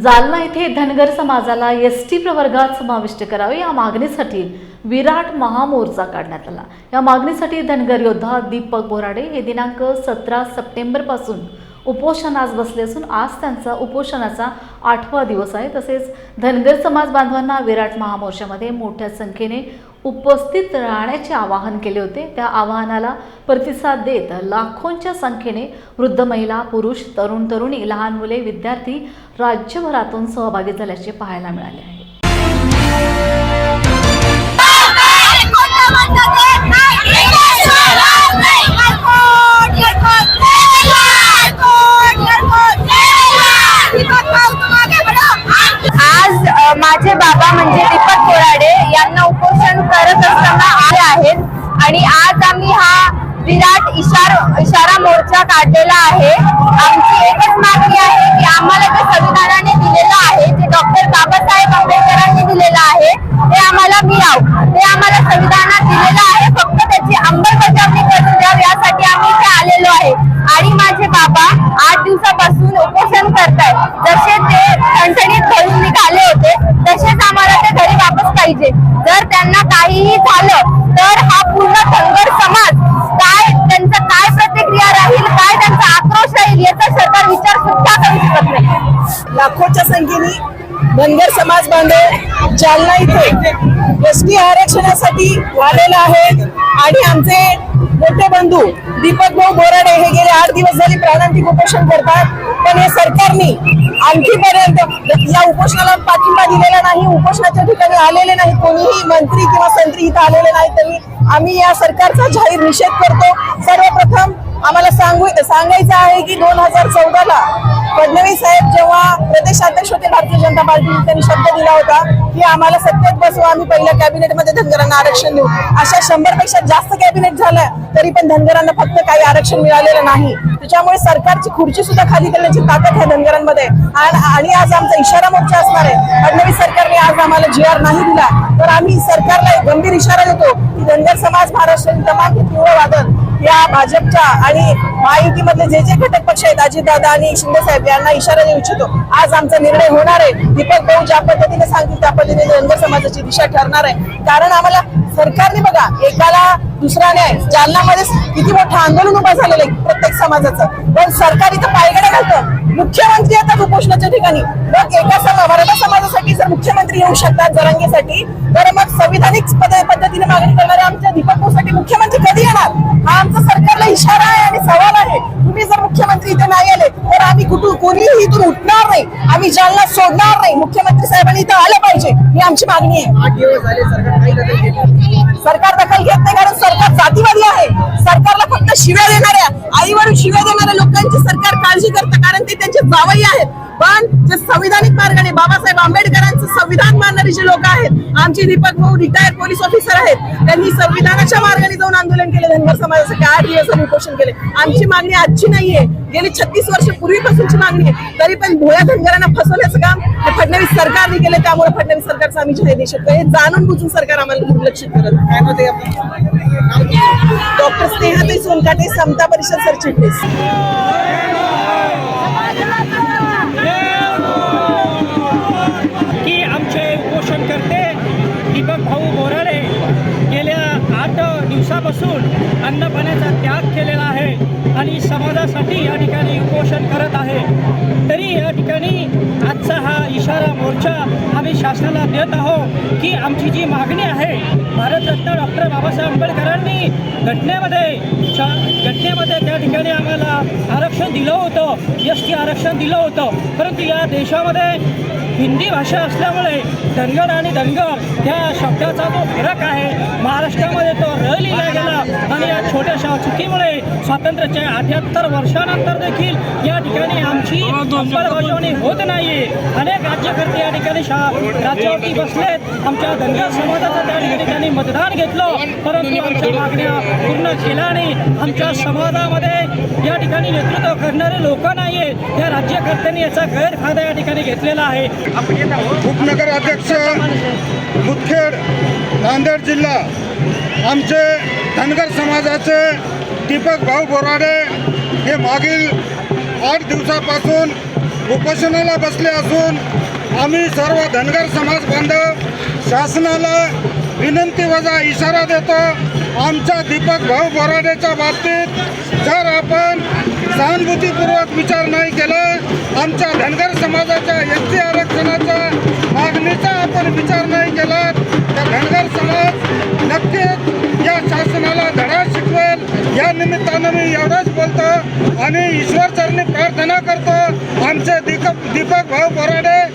जालना येथे धनगर समाजाला S T प्रवर्गात समाविष्ट करावे या मागणीसाठी विराट महामोर्चा काढण्यात आला. या मागणीसाठी धनगर योद्धा दीपक बोराडे हे दिनांक सतरा सप्टेंबरपासून उपोषणास बसले असून आज त्यांचा उपोषणाचा आठवा दिवस आहे. तसेच धनगर समाज बांधवांना विराट महामोर्चामध्ये मोठ्या संख्येने उपस्थित राहण्याचे आवाहन केले होते. त्या आवाहनाला प्रतिसाद देत लाखोंच्या संख्येने वृद्ध महिला पुरुष तरुण तरुणी लहान मुले विद्यार्थी राज्यभरातून सहभागी झाल्याचे पाहायला मिळाले आहे. आज माझे बाबा म्हणजे करत असताना आले आहेत. आणि आज आम्ही हा विराट इशार इशारा मोर्चा काढलेला आहे. आमची एकच मागणी आहे की आम्हाला जे संविधानाने दिलेलं आहे जे डॉक्टर बाबासाहेब आंबेडकरांनी दिलेलं आहे ते आम्हाला मिळाव. ते आम्हाला संविधानात दिलेलं आहे. फक्त त्याची अंमलबजावणी करून द्यावी यासाठी आम्ही इथे आलेलो आहे. आणि माझे बाबा आठ दिवस धनगर समाज बांधव जालना इथे एस टी आरक्षणासाठी आलेला आहे. आणि आमचे मोठे बंधू दीपक भाऊ बोराडे हे गेले आठ दिवस झाले प्राणांतिक उपोषण करतात. पण हे सरकारने आणखीपर्यंत या उपोषणाला पाठिंबा दिलेला नाही उपोषणाच्या ठिकाणी आलेले नाही. कोणीही मंत्री किंवा संत्री इथं आलेले नाही. तरी आम्ही या सरकारचा जाहीर निषेध करतो. सर्वप्रथम आम्हाला सांगू सांगायचं आहे की दोन हजार चौदाला फडणवीस साहेब जेव्हा प्रदेशाध्यक्ष होते भारतीय जनता पार्टीने त्यांनी शब्द दिला होता की आम्हाला सत्तेत बसवा आम्ही पहिल्या कॅबिनेटमध्ये धनगरांना आरक्षण देऊ. अशा शंभरपेक्षा जास्त कॅबिनेट झालं तरी पण धनगरांना फक्त काही आरक्षण मिळालेलं नाही. त्याच्यामुळे सरकारची खुर्ची सुद्धा खाली करण्याची ताकद आहे धनगरांमध्ये आणि आज आमचा इशारा मोर्चा असणार आहे. फडणवीस सरकारने आज आम्हाला जी आर नाही दिला तर आम्ही सरकारला एक गंभीर इशारा देतो की धनगर समाज महाराष्ट्रातील तमाम तीव्र वादन या भाजपच्या आणि महायुतीमधले जे जे घटक पक्ष आहेत अजितदादा आणि शिंदे साहेब यांना इशारा देऊ इच्छितो. आज आमचा निर्णय होणार आहे. दीपक भाऊ ज्या पद्धतीने सांगतील त्या पद्धतीने धनगर समाजाची दिशा ठरणार आहे. कारण आम्हाला सरकारने बघा एकाला दुसरा न्याय जालनामध्ये किती मोठं आंदोलन उभं झालेलं आहे प्रत्येक समाजाचं. पण सरकार इथं पायगड्या घालतं. मुख्यमंत्री येतात उपोषणाच्या ठिकाणी. मग एका समा मराठा समाजासाठी जर मुख्यमंत्री येऊ शकतात जरांगेसाठी तर मग संविधानिक पद- पद्धतीने मागणी करणाऱ्या आमच्या दीपक भाऊसाठी मुख्यमंत्री कधी येणार? हा आमचा सरकारला इशारा आहे आणि सवाल आहे. तुम्ही जर मुख्यमंत्री इथे नाही आले तर आम्ही कुठून कोणीही इथून उठणार नाही. आम्ही जालना सोडणार नाही. मुख्यमंत्री साहेबांनी इथं आलं पाहिजे. ही आमची मागणी आहे. सरकार दखल घेत नाही. सरकार दखल घेत नाही कारण सरकार जातीवादी आहे. सरकारला फक्त शिव्या देणाऱ्या आईवरून शिव्या देणाऱ्या लोकांची सरकार काळजी करतं कारण ते त्यांचे जावई आहेत. पण जे संविधानिक मार्गाने बाबासाहेब आंबेडकरांचं संविधान मानणारे जे लोक आहेत. आमचे दीपक भाऊ रिटायर्ड पोलीस ऑफिसर आहेत. त्यांनी संविधानाच्या मार्गाने जाऊन आंदोलन केले धनगर समाजासाठी आठ दिवस उपोषण केले. आमची मागणी आजची नाहीये. गेली छत्तीस वर्ष पूर्वीपासूनची मागणी आहे. तरी पण भोळ्या धनगरांना फसवण्याचं काम हे फडणवीस सरकारने केलं त्यामुळे फडणवीस सरकारचा आम्ही जाहीर देऊ शकतो हे जाणून बुजून सरकार आम्हाला दुर्लक्षित करत डॉक्टर स्नेहाताई सोनकाटे समता परिषद सरचिटणीस. कार्यकर्ते दीपक भाऊ बोराडे गेल्या आठ दिवसापासून अन्नपाण्याचा त्याग केलेला आहे आणि समाजासाठी या ठिकाणी उपोषण करत आहे. तरी या ठिकाणी आजचा हा इशारा मोर्चा आम्ही शासनाला देत आहोत की आमची जी मागणी आहे भारतरत्न डॉक्टर बाबासाहेब आंबेडकरांनी घटनेमध्ये घटनेमध्ये त्या ठिकाणी आम्हाला आरक्षण दिलं होतं एस टी आरक्षण दिलं होतं. परंतु या देशामध्ये हिंदी भाषा असल्यामुळे धनगर आणि धनगर या शब्दाचा जो फरक आहे. महाराष्ट्रामध्ये तो र लिहिला गेला आणि या छोट्याशा चुकीमुळे स्वातंत्र्याच्या अठ्याहत्तर वर्षानंतर देखील या ठिकाणी आमची अंमलबजावणी होत नाहीये. अनेक राज्यकर्ते या ठिकाणी शा राज्यावरती बसलेत आमच्या धनगर समाजाचं त्या ठिकाणी त्यांनी मतदान घेतलं. परंतु आमच्या मागण्या पूर्ण केल्या नाही. आमच्या समाजामध्ये या ठिकाणी नेतृत्व करणारे लोक नाहीये. या राज्यकर्त्यांनी याचा गैरफायदा या ठिकाणी घेतलेला आहे. उपनगर अध्यक्ष मुदखेड नांदेड जिल्हा आमचे धनगर समाजाचे दीपक भाऊ बोराडे हे मागील आठ दिवसापासून उपोषणाला बसले असून आम्ही सर्व धनगर समाज बांधव शासनाला विनंती वजा इशारा देतो. आमच्या दीपक भाऊ बोराडेच्या बाबतीत जर आपण सहानुभूतीपूर्वक विचार नाही केला. आमच्या धनगर समाजाच्या एस टी आरक्षणाच्या मागणीचा आपण विचार नाही केला. तर धनगर समाज नक्कीच या शासनाला धडा शिकवेल. या निमित्तानं मी एवढंच बोलतो. आणि ईश्वर चरणी प्रार्थना करतो. आमचे दीपक दीपक भाऊ बोराडे